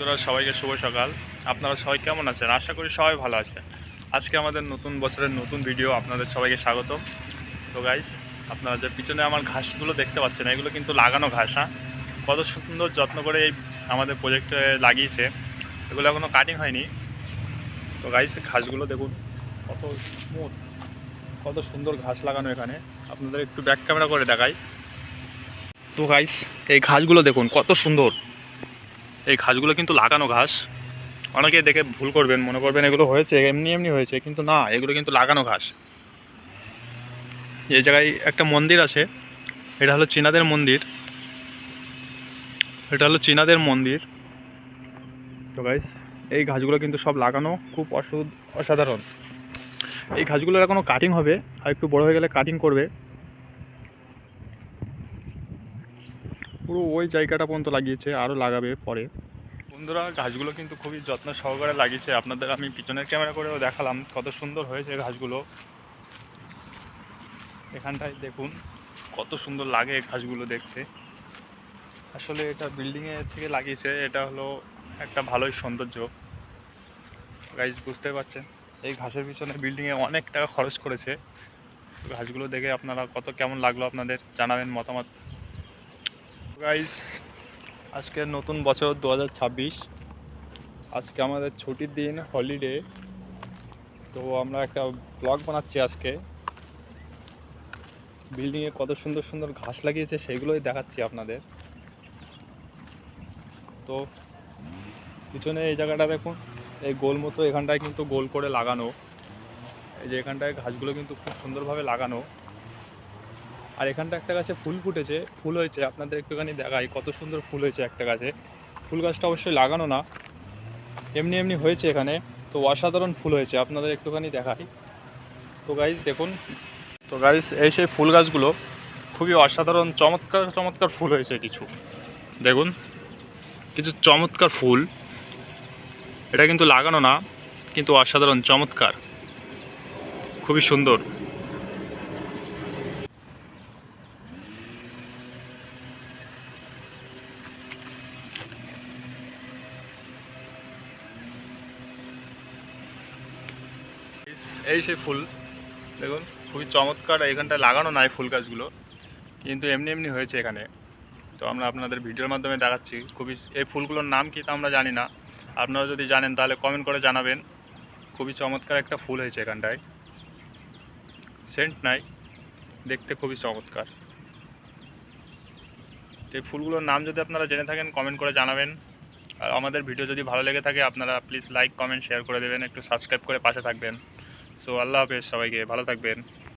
বন্ধুরা, সবাইকে শুভ সকাল। আপনারা সবাই কেমন আছেন? আশা করি সবাই ভালো আছে আজকে আমাদের নতুন বছরের নতুন ভিডিও আপনাদের সবাইকে স্বাগত তো গাইস আপনারা যে পিছনে আমার ঘাসগুলো দেখতে পাচ্ছেন, এগুলো কিন্তু লাগানো ঘাস হ্যাঁ? কত সুন্দর যত্ন করে এই আমাদের প্রজেক্টে লাগিয়েছে। এগুলো এখনও কাটিং হয়নি। তো গাইস ঘাসগুলো দেখুন, কত স্মুথ কত সুন্দর ঘাস লাগানো এখানে। আপনাদের একটু ব্যাক ক্যামেরা করে দেখাই। তো গাইস এই ঘাসগুলো দেখুন, কত সুন্দর। এই ঘাসগুলো কিন্তু লাগানো ঘাস। অনেকে দেখে ভুল করবেন, মনে করবেন এগুলো হয়েছে, এমনি এমনি হয়েছে, কিন্তু না, এগুলো কিন্তু লাগানো ঘাস। এই জায়গায় একটা মন্দির আছে, এটা হলো চীনাদের মন্দির। এটা হলো চীনাদের মন্দির। তো গাইস এই ঘাসগুলো কিন্তু সব লাগানো খুব অসু, অসাধারণ। এই ঘাসগুলোর এখনও কাটিং হবে? আর একটু বড় হয়ে গেলে কাটিং করবে? পুরো ওই জায়গাটা পর্যন্ত লাগিয়েছে, আরও লাগাবে পরে। বন্ধুরা, গাছগুলো কিন্তু খুবই যত্ন সহকারে লাগিয়েছে। আপনাদের আমি পিছনের ক্যামেরা করেও দেখালাম কত সুন্দর হয়েছে ঘাসগুলো এখানটায় দেখুন, কত সুন্দর লাগে ঘাসগুলো দেখতে। আসলে এটা বিল্ডিংয়ে থেকে লাগিয়েছে, এটা হলো একটা ভালোই সৌন্দর্য। গাইজ বুঝতে পারছেন? এই ঘাসের পিছনে বিল্ডিংয়ে অনেক টাকা খরচ করেছে। ঘাসগুলো দেখে আপনারা কত কেমন লাগল আপনাদের জানাবেন মতামত। গাইজ আজকে নতুন বছর দু হাজার ছাব্বিশ। আজকে আমাদের ছুটির দিন হলিডে তো আমরা একটা ব্লগ বানাচ্ছি আজকে। বিল্ডিংয়ে কত সুন্দর সুন্দর ঘাস লাগিয়েছে, সেগুলোই দেখাচ্ছি আপনাদের। তো পিছনে এই জায়গাটা দেখুন, এই গোল মতো এখানটায় কিন্তু গোল করে লাগানো। এই যে এখানটায় ঘাসগুলো কিন্তু খুব সুন্দরভাবে লাগানো। আর এখানটা একটা গাছে ফুল ফুটেছে, ফুল হয়েছে, আপনাদের একটুখানি দেখাই কত সুন্দর ফুল হয়েছে একটা গাছে। ফুল গাছটা অবশ্যই লাগানো না, এমনি এমনি হয়েছে এখানে, তো অসাধারণ ফুল হয়েছে, আপনাদের একটুখানি দেখাই। তো গাইজ দেখুন, তো গাইজ এই সেই ফুল গাছগুলো খুবই অসাধারণ, চমৎকার চমৎকার ফুল হয়েছে কিছু। দেখুন, কিছু চমৎকার ফুল। এটা কিন্তু লাগানো না, কিন্তু অসাধারণ, চমৎকার। খুবই সুন্দর। এই সেই ফুল, দেখুন, খুবই চমৎকার এখানটায় লাগানো নাই ফুল গাছগুলো, কিন্তু এমনি এমনি হয়েছে এখানে। তো আমরা আপনাদের ভিডিওর মাধ্যমে দেখাচ্ছি, খুবই, এই ফুলগুলোর নাম কি তা আমরা জানি না। আপনারা যদি জানেন, তাহলে কমেন্ট করে জানাবেন। খুবই চমৎকার একটা ফুল হয়েছে এখানটায়। সেন্ট নাই, দেখতে খুবই চমৎকার। এই ফুলগুলোর নাম যদি আপনারা জেনে থাকেন কমেন্ট করে জানাবেন। আর আমাদের ভিডিও যদি ভালো লেগে থাকে, আপনারা প্লিজ লাইক কমেন্ট শেয়ার করে দেবেন। একটু সাবস্ক্রাইব করে পাশে থাকবেন। সো আল্লাহ হাফেজ সবাইকে ভালো থাকবেন।